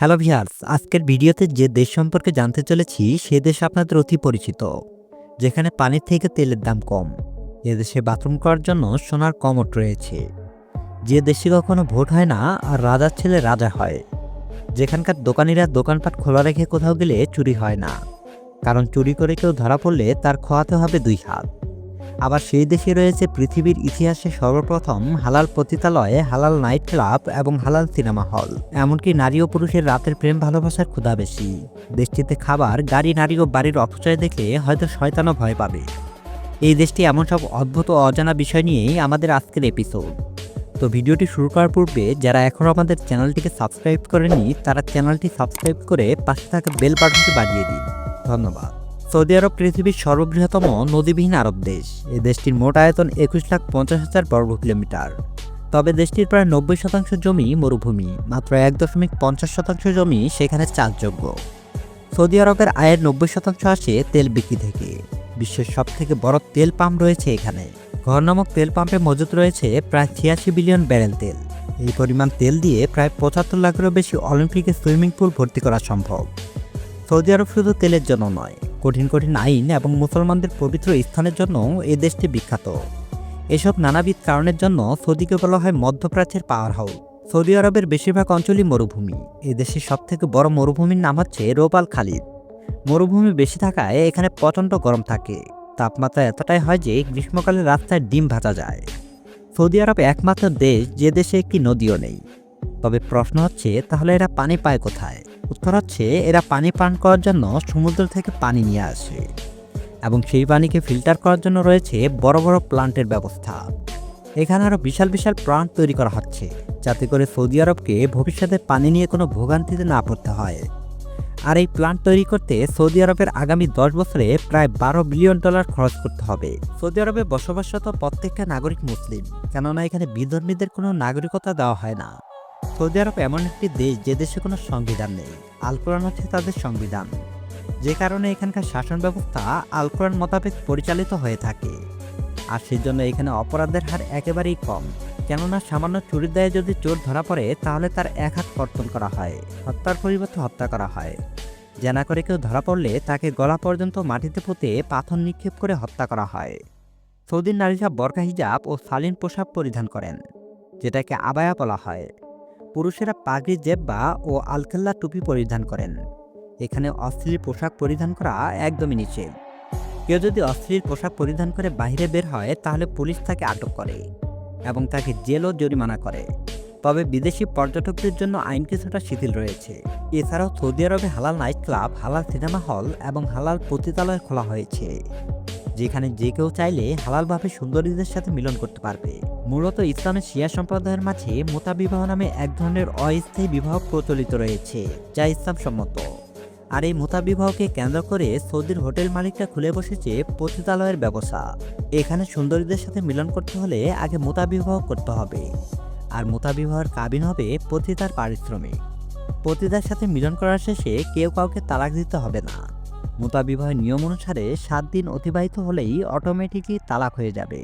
Hello viewers, আজকের ভিডিওতে যে দেশ সম্পর্কে জানতে চলেছি, সে দেশ আপনাদের অতি পরিচিত, যেখানে পানির থেকে তেলের দাম কম। এ দেশে বাথরুম করার জন্য সোনার কমট রয়েছে। যে দেশে কখনো ভোট হয় না, আর রাজার ছেলে রাজা হয়। যেখানকার দোকানিরা দোকানপাট খোলা রেখে কোথাও গেলে চুরি হয় না। কারণ চুরি করে কেউ ধরা পড়লে তার খোয়াতে হবে দুই হাত। আবার সেই দেশে রয়েছে পৃথিবীর ইতিহাসে সর্বপ্রথম হালাল পতিতালয়, হালাল নাইট ক্লাব এবং হালাল সিনেমা হল। এমনকি নারী ও পুরুষের রাতের প্রেম ভালোবাসার ক্ষুধা বেশি। দেশটিতে খাবার, গাড়ি, নারী ও বাড়ির অপচয় দেখে হয়তো শয়তানও ভয় পাবে। এই দেশটি এমন সব অদ্ভুত ও অজানা বিষয় নিয়েই আমাদের আজকের এপিসোড। তো ভিডিওটি শুরু করার পূর্বে, যারা এখনও আমাদের চ্যানেলটিকে সাবস্ক্রাইব করেনি তারা চ্যানেলটি সাবস্ক্রাইব করে পাশে থাকা বেল বাটনটি বাজিয়ে দিন। ধন্যবাদ। সৌদি আরব পৃথিবীর সর্ববৃহত্তম নদীবিহীন আরব দেশ। এ দেশটির মোট আয়তন একুশ লাখ পঞ্চাশ হাজার বর্গ কিলোমিটার। তবে দেশটির প্রায় নব্বই শতাংশ জমি মরুভূমি, মাত্র এক দশমিক পঞ্চাশ শতাংশ জমি সেখানে চাষযোগ্য। সৌদি আরবের আয়ের নব্বই শতাংশ আসে তেল বিক্রি থেকে। বিশ্বের সব থেকে বড় তেল পাম্প রয়েছে এখানে। ঘর নামক তেল পাম্পে মজুত রয়েছে প্রায় ছিয়াশি বিলিয়ন ব্যারেল তেল। এই পরিমাণ তেল দিয়ে প্রায় পঁচাত্তর লাখেরও বেশি অলিম্পিকে সুইমিং পুল ভর্তি করা সম্ভব। সৌদি আরব শুধু তেলের জন্য নয় কঠিন কঠিন আইন এবং মুসলমানদের পবিত্র স্থানের জন্য এ দেশটি বিখ্যাত। এসব নানাবিধ কারণের জন্য সৌদিকে বলা হয় মধ্যপ্রাচ্যের পাওয়ার হাউস। সৌদি আরবের বেশিরভাগ অঞ্চলই মরুভূমি। এ দেশের সবথেকে বড় মরুভূমির নাম হচ্ছে রোবাল খালিদ। মরুভূমি বেশি থাকায় এখানে প্রচণ্ড গরম থাকে। তাপমাত্রা এতটাই হয় যে গ্রীষ্মকালে রাস্তায় ডিম ভাজা যায়। সৌদি আরব একমাত্র দেশ যে দেশে একটি নদীও নেই। তবে প্রশ্ন হচ্ছে, তাহলে এরা পানি পায় কোথায়? উত্তর হচ্ছে, এরা পানি পান করার জন্য সমুদ্র থেকে পানি নিয়ে আসে এবং সেই পানিকে ফিল্টার করার জন্য রয়েছে বড় বড় প্লান্টের ব্যবস্থা। এখানে আরও বিশাল বিশাল প্লান্ট তৈরি করা হচ্ছে, যাতে করে সৌদি আরবকে ভবিষ্যতে পানি নিয়ে কোনো ভোগান্তিতে না পড়তে হয়। আর এই প্লান্ট তৈরি করতে সৌদি আরবের আগামী দশ বছরে প্রায় বারো বিলিয়ন ডলার খরচ করতে হবে। সৌদি আরবে বসবাসরত প্রত্যেকটা নাগরিক মুসলিম, কেননা এখানে বিধর্মীদের কোনো নাগরিকতা দেওয়া হয় না। সৌদি আরব এমন একটি দেশ যে দেশে কোনো সংবিধান নেই আল কোরআন হচ্ছে তাদের সংবিধান। যে কারণে এখানকার শাসন ব্যবস্থা আল কোরআন মোতাবেক পরিচালিত হয়ে থাকে। আর সেই জন্য এখানে অপরাধের হার একেবারেই কম। কেননা সামান্য চুরির দায়ে যদি চোর ধরা পড়ে, তাহলে তার এক হাত কর্তন করা হয়, হত্যার পরিবর্তে হত্যা করা হয়। জেনা করে কেউ ধরা পড়লে তাকে গলা পর্যন্ত মাটিতে পুঁতে পাথর নিক্ষেপ করে হত্যা করা হয়। সৌদির নারীরা বরকা হিজাব ও সালিন পোশাক পরিধান করেন, যেটাকে আবায়া বলা হয়। পুরুষেরা পাগড়ি, জেব্বা ও আলকেল্লা টুপি পরিধান করেন। এখানে অশ্লীল পোশাক পরিধান করা একদমই নিষেধ। কেউ যদি অশ্লীল পোশাক পরিধান করে বাইরে বের হয়, তাহলে পুলিশ তাকে আটক করে এবং তাকে জেল ও জরিমানা করে। তবে বিদেশি পর্যটকদের জন্য আইন কিছুটা শিথিল রয়েছে। এছাড়াও সৌদি আরবে হালাল নাইট ক্লাব হালাল সিনেমা হল এবং হালাল পতিতালয় খোলা হয়েছে। যেখানে যে কেউ চাইলে হালালভাবে সুন্দরীদের সাথে মিলন করতে পারবে। মূলত ইসলামের শিয়া সম্প্রদায়ের মাঝে মোতাবিবাহ নামে এক ধরনের অস্থায়ী বিবাহ প্রচলিত রয়েছে, যা ইসলাম সম্মত আর এই মোতাবিবাহকে কেন্দ্র করে সৌদির হোটেল মালিকরা খুলে বসেছে পতিতালয়ের ব্যবসা। এখানে সুন্দরীদের সাথে মিলন করতে হলে আগে মোতাবিবাহ করতে হবে। আর মোতাবিবাহের কাবিন হবে পতিতার পারিশ্রমিক। পতিতার সাথে মিলন করার শেষে কেউ কাউকে তালাক দিতে হবে না। মোতাবিবাহের নিয়ম অনুসারে সাত দিন অতিবাহিত হলেই অটোমেটিকই তালাক হয়ে যাবে।